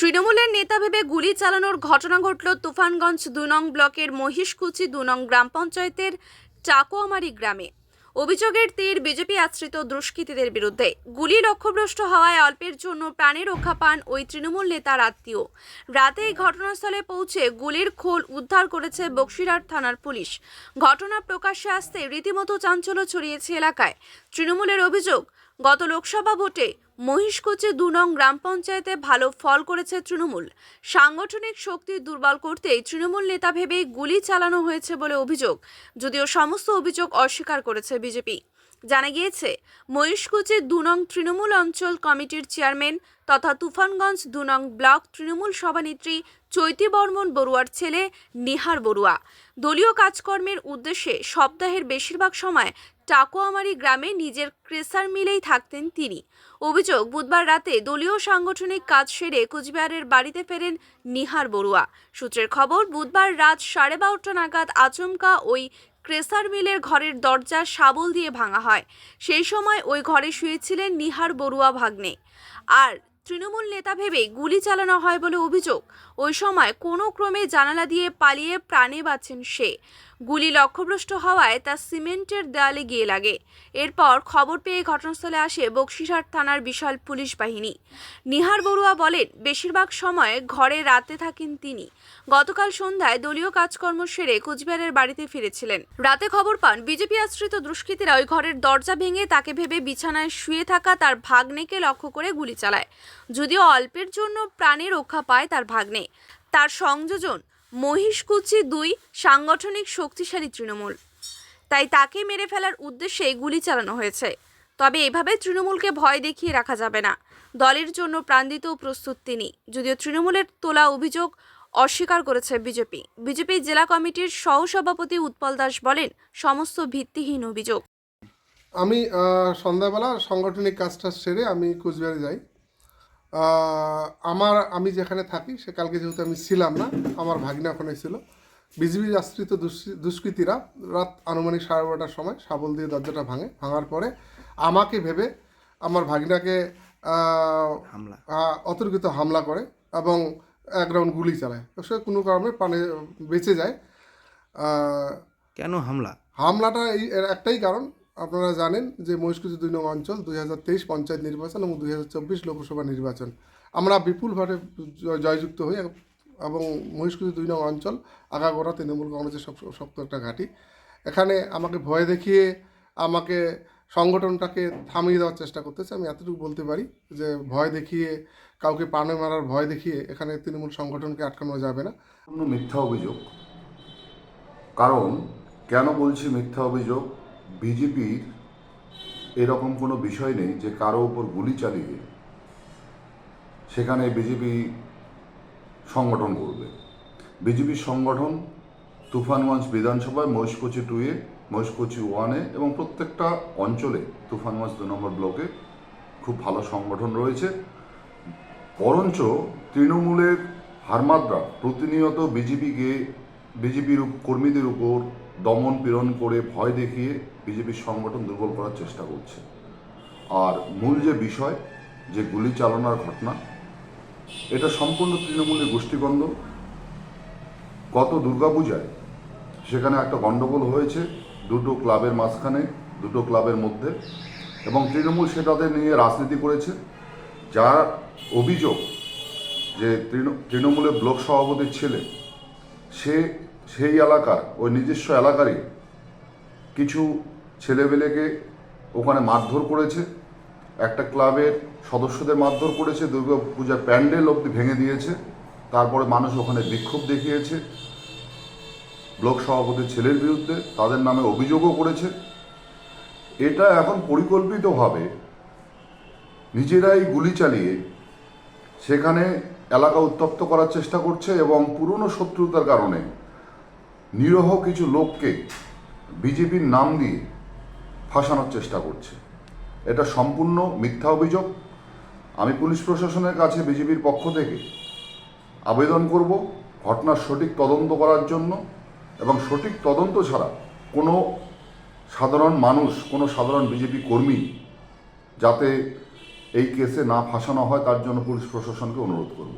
তৃণমূলের নেতা ভেবে গুলি চালানোর ঘটনা ঘটল তুফানগঞ্জ দু নং ব্লকের মহিষকুচি দু নং গ্রাম পঞ্চায়েতের টাকোয়ামারি গ্রামে। অভিযোগের তীর বিজেপি আশ্রিত দুষ্কৃতীদের বিরুদ্ধে। গুলি লক্ষ্যভ্রষ্ট হওয়ায় অল্পের জন্য প্রাণে রক্ষা পান ওই তৃণমূল নেতার আত্মীয়। রাতে এই ঘটনাস্থলে পৌঁছে গুলির খোল উদ্ধার করেছে বক্সিরহাট থানার পুলিশ। ঘটনা প্রকাশ্যে আসতে রীতিমতো চাঞ্চল্য ছড়িয়েছে এলাকায়। তৃণমূলের অভিযোগ গত লোকসভা ভোটে মহিষকোচে দু নং গ্রাম পঞ্চায়েতে ভালো ফল করেছে তৃণমূল। সাংগঠনিক শক্তি দুর্বল করতেই তৃণমূল নেতা ভেবেই গুলি চালানো হয়েছে বলে অভিযোগ, যদিও সমস্ত অভিযোগ অস্বীকার করেছে বিজেপি। জানা গিয়েছে, মহিষকুচি দু নং তৃণমূল অঞ্চল কমিটির চেয়ারম্যান তথা তুফানগঞ্জ দু নং ব্লক তৃণমূল সভানেত্রী চৈতি বর্মন বড়ুয়ার ছেলে নিহার বড়ুয়া। দলীয় কাজকর্মের উদ্দেশ্যে সপ্তাহের বেশিরভাগ সময় টাকোয়ামারি গ্রামে নিজের ক্রেসার মিলেই থাকতেন তিনি। অভিযোগ, বুধবার রাতে দলীয় সাংগঠনিক কাজ সেরে কোচবিহারের বাড়িতে ফেরেন নিহার বড়ুয়া। সূত্রের খবর, বুধবার রাত সাড়ে বারোটা নাগাদ আচমকা ওই ক্রেসার মিলের ঘরের দরজা শাবল দিয়ে ভাঙা হয়। সেই সময় ওই ঘরে শুয়েছিলেন নিহার বড়ুয়া ভাগ্নে। আর তৃণমূল নেতা ভেবে গুলি চালানো হয় বলে অভিযোগ। ওই সময় কোনো ক্রমে জানালা দিয়ে পালিয়ে প্রাণে বাঁচেন সে। গুলি লক্ষ্যভ্রষ্ট হওয়ায় তা সিমেন্টের দেয়ালে গিয়ে লাগে। এরপর খবর পেয়ে ঘটনাস্থলে আসে বক্সিরহাট থানার বিশাল পুলিশ বাহিনী। নিহার বড়ুয়া বলেন, বেশিরভাগ সময় ঘরে রাতে থাকেন তিনি। গতকাল সন্ধ্যায় দলীয় কাজকর্ম সেরে কুচবিহারের বাড়িতে ফিরেছিলেন। রাতে খবর পান, বিজেপি আশ্রিত দুষ্কৃতীরা ওই ঘরের দরজা ভেঙে তাকে ভেবে বিছানায় শুয়ে থাকা তার ভাগ্নেকে লক্ষ্য করে গুলি চালায়। যদিও অল্পের জন্য প্রাণে রক্ষা পায় তার ভাগ্নে। তার সংযোজন মহিষকুচি দুই সাংগঠনিক শক্তিশালী তৃণমূল। তাই তাকে মেরে ফেলার উদ্দেশ্যে গুলি চালানো হয়েছে। তবে এভাবে তৃণমূলকে ভয় দেখিয়ে রাখা যাবে না। দলের জন্য প্রাণ প্রস্তুত তিনি। যদিও তৃণমূলের তোলা অভিযোগ অস্বীকার করেছে বিজেপি। বিজেপি জেলা কমিটির সহসভাপতি উৎপল দাস বলেন, সমস্ত ভিত্তিহীন অভিযোগ। আমি সন্ধ্যাবেলা সাংগঠনিক কাজটা সেরে আমি কোচবিহারে যাই। আমার আমি যেখানে থাকি সে কালকে যেহেতু আমি ছিলাম না আমার ভাগিনা ওখানে ছিল। বিজিবি আশ্রিত দুষ্কৃ- দুষ্কৃতীরা রাত আনুমানিক সাড়ে বারোটার সময় শাবল দিয়ে দরজাটা ভাঙে। ভাঙার পরে আমাকে ভেবে আমার ভাগিনাকে অতর্কিত হামলা করে এবং এক রাউন্ড গুলি চালায়। সে কোনো কারণে পানে বেঁচে যায়। কেন হামলা? হামলাটা এই একটাই কারণ আপনারা জানেন যে মহিষকুচি দুই নং অঞ্চল দুই হাজার তেইশ পঞ্চায়েত নির্বাচন এবং দুই হাজার চব্বিশ লোকসভা নির্বাচন। আমরা বিপুলভাবে জয়যুক্ত হই এবং মহিষকুচি দুই নং অঞ্চল আগাগোড়া তৃণমূল কংগ্রেসের সব শক্ত একটা ঘাঁটি। এখানে আমাকে ভয় দেখিয়ে আমাকে সংগঠনটাকে থামিয়ে দেওয়ার চেষ্টা করতেছে। আমি এতটুকু বলতে পারি যে ভয় দেখিয়ে, কাউকে প্রাণে মারার ভয় দেখিয়ে এখানে তৃণমূল সংগঠনকে আটকানো যাবে না। মিথ্যা অভিযোগ। কারণ কেন বলছি মিথ্যা অভিযোগ? বিজেপির এরকম কোনো বিষয় নেই যে কারও উপর গুলি চালিয়ে সেখানে বিজেপি সংগঠন করবে। বিজেপির সংগঠন তুফানগঞ্জ বিধানসভায় মহিষকুচি টুয়ে মহিষকুচি ওয়ানে এবং প্রত্যেকটা অঞ্চলে তুফানগঞ্জ দু নম্বর ব্লকে খুব ভালো সংগঠন রয়েছে। বরঞ্চ তৃণমূলের হারমাদরা প্রতিনিয়ত বিজেপিকে, বিজেপির কর্মীদের উপর দমন পীড়ন করে ভয় দেখিয়ে বিজেপির সংগঠন দুর্বল করার চেষ্টা করছে। আর মূল যে বিষয়, যে গুলি চালানোর ঘটনা, এটা সম্পূর্ণ তৃণমূলের গোষ্ঠীদ্বন্দ্ব গত দুর্গাপূজায় সেখানে একটা গণ্ডগোল হয়েছে দুটো ক্লাবের মাঝখানে, দুটো ক্লাবের মধ্যে, এবং তৃণমূল সেটাতে নিয়ে রাজনীতি করেছে। যার অভিযোগ যে তৃণ- তৃণমূলের ব্লক সভাপতির ছেলে, সে সেই এলাকার, ওই নিজস্ব এলাকারই কিছু ছেলেবেলেকে ওখানে মারধর করেছে। একটা ক্লাবের সদস্যদের মারধর করেছে, দুর্গা পূজার প্যান্ডেল অবধি ভেঙে দিয়েছে। তারপরে মানুষ ওখানে বিক্ষোভ দেখিয়েছে। ব্লক সভাপতির ছেলের বিরুদ্ধে তাদের নামে অভিযোগও করেছে। এটা এখন পরিকল্পিতভাবে নিজেরাই গুলি চালিয়ে সেখানে এলাকা উত্তপ্ত করার চেষ্টা করছে এবং পুরনো শত্রুতার কারণে নিরহ কিছু লোককে বিজেপির নাম দিয়ে ফাঁসানোর চেষ্টা করছে। এটা সম্পূর্ণ মিথ্যা অভিযোগ। আমি পুলিশ প্রশাসনের কাছে বিজেপির পক্ষ থেকে আবেদন করব ঘটনার সঠিক তদন্ত করার জন্য এবং সঠিক তদন্ত ছাড়া কোনো সাধারণ মানুষ, কোনো সাধারণ বিজেপি কর্মী যাতে এই কেসে না ফাঁসানো হয়, তার জন্য পুলিশ প্রশাসনকে অনুরোধ করব।